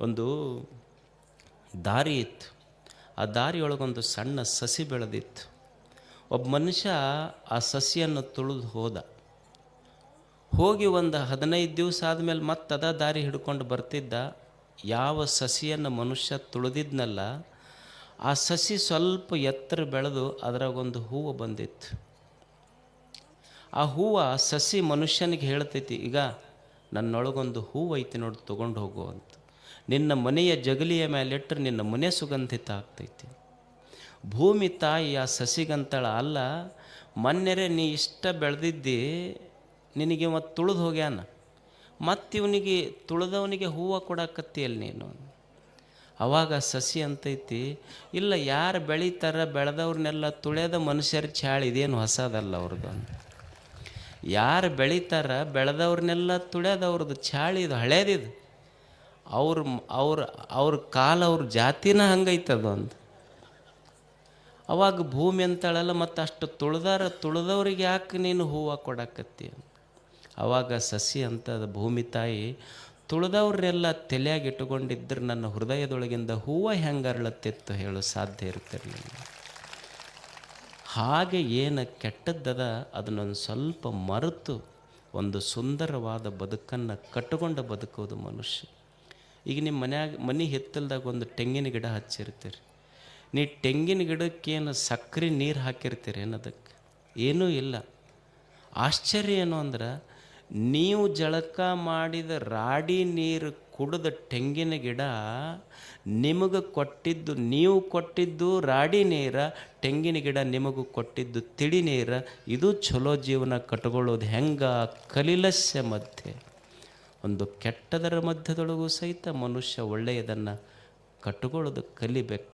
ಒಂದು ದಾರಿ ಇತ್ತು. ಆ ದಾರಿಯೊಳಗೊಂದು ಸಣ್ಣ ಸಸಿ ಬೆಳೆದಿತ್ತು. ಒಬ್ಬ ಮನುಷ್ಯ ಆ ಸಸಿಯನ್ನು ತುಳಿದು ಹೋದ. ಹೋಗಿ ಒಂದು ಹದಿನೈದು ದಿವಸ ಆದಮೇಲೆ ಮತ್ತೆ ಅದ ದಾರಿ ಹಿಡ್ಕೊಂಡು ಬರ್ತಿದ್ದ. ಯಾವ ಸಸಿಯನ್ನು ಮನುಷ್ಯ ತುಳಿದಿದ್ನಲ್ಲ, ಆ ಸಸಿ ಸ್ವಲ್ಪ ಎತ್ತರ ಬೆಳೆದು ಅದರಾಗೊಂದು ಹೂವು ಬಂದಿತ್ತು. ಆ ಹೂವು ಸಸಿ ಮನುಷ್ಯನಿಗೆ ಹೇಳ್ತೈತಿ, ಈಗ ನನ್ನೊಳಗೊಂದು ಹೂವು ಐತಿ ನೋಡಿ, ತೊಗೊಂಡು ಹೋಗು ಅಂತ. ನಿನ್ನ ಮನೆಯ ಜಗಲಿಯ ಮೇಲಿಟ್ಟರೆ ನಿನ್ನ ಮನೆ ಸುಗಂಧಿತ ಆಗ್ತೈತಿ. ಭೂಮಿ ತಾಯಿ ಆ ಸಸಿಗಂತಳ ಅಲ್ಲ, ಮೊನ್ನೆರೆ ನೀ ಇಷ್ಟ ಬೆಳೆದಿದ್ದಿ, ನಿನಗೆ ಮತ್ತು ತುಳಿದು ಹೋಗ್ಯಾನ. ಮತ್ತಿವನಿಗೆ ತುಳಿದವನಿಗೆ ಹೂವು ಕೊಡಕತ್ತಿಯಲ್ಲ ನೀನು. ಅವಾಗ ಸಸಿ ಅಂತೈತಿ, ಇಲ್ಲ ಯಾರು ಬೆಳೀತಾರ ಬೆಳೆದವ್ರನ್ನೆಲ್ಲ ತುಳಿಯದ ಮನುಷ್ಯರ ಚಾಳಿ ಇದೇನು ಹೊಸದಲ್ಲ ಅವ್ರದ್ದು ಅಂತ ಯಾರು ಬೆಳೀತಾರ ಬೆಳೆದವ್ರನ್ನೆಲ್ಲ ಚಾಳಿ ಇದು ಹಳೇದಿದು. ಅವ್ರ ಅವ್ರ ಅವ್ರ ಕಾಲ ಅವ್ರ ಜಾತಿನ ಹಂಗೈತದ ಒಂದು ಅವಾಗ ಭೂಮಿ ಅಂತಾಳಲ್ಲ, ಮತ್ತು ಅಷ್ಟು ತುಳಿದಾರ, ತುಳಿದವ್ರಿಗೆ ಯಾಕೆ ನೀನು ಹೂವು ಕೊಡಕತ್ತಿ ಅವಾಗ ಸಸಿ ಅಂತದ ಭೂಮಿ ತಾಯಿ ತುಳಿದವ್ರನ್ನೆಲ್ಲ ತಲೆಯಾಗಿ ಇಟ್ಟುಕೊಂಡಿದ್ದರೆ ನನ್ನ ಹೃದಯದೊಳಗಿಂದ ಹೂವು ಹೆಂಗೆ ಅರಳತ್ತಿತ್ತು ಹೇಳು ಸಾಧ್ಯ ಇರ್ತಿರಲಿಲ್ಲ ಹಾಗೆ ಏನು ಕೆಟ್ಟದ್ದದ, ಅದನ್ನೊಂದು ಸ್ವಲ್ಪ ಮರೆತು ಒಂದು ಸುಂದರವಾದ ಬದುಕನ್ನು ಕಟ್ಟಿಕೊಂಡು ಬದುಕೋದು ಮನುಷ್ಯ. ಈಗ ನಿಮ್ಮ ಮನ್ಯಾಗ, ಮನೆ ಹಿತ್ತಲ್ದಾಗ ಒಂದು ತೆಂಗಿನ ಗಿಡ ಹಚ್ಚಿರ್ತೀರಿ. ನೀ ತೆಂಗಿನ ಗಿಡಕ್ಕೇನು ಸಕ್ಕರೆ ನೀರು ಹಾಕಿರ್ತೀರಿ ಏನದಕ್ಕೆ ಏನೂ ಇಲ್ಲ. ಆಶ್ಚರ್ಯ ಏನು ಅಂದ್ರೆ, ನೀವು ಜಳಕ ಮಾಡಿದ ರಾಡಿ ನೀರು ಕುಡಿದ ತೆಂಗಿನ ಗಿಡ ನಿಮಗೆ ಕೊಟ್ಟಿದ್ದು, ನೀವು ಕೊಟ್ಟಿದ್ದು ರಾಡಿ ನೀರ, ತೆಂಗಿನ ಗಿಡ ನಿಮಗೂ ಕೊಟ್ಟಿದ್ದು ತಿಳಿ ನೀರ, ಇದು ಚಲೋ ಜೀವನ ಕಟ್ಕೊಳ್ಳೋದು ಹೆಂಗ? ಕಲಿಲಸ್ಯ ಮಧ್ಯೆ. ಒಂದು ಕೆಟ್ಟದರ ಮಧ್ಯದೊಳಗೂ ಸಹಿತ ಮನುಷ್ಯ ಒಳ್ಳೆಯದನ್ನು ಕಟ್ಟಿಕೊಳ್ಳೋದು ಕಲಿಬೇಕು.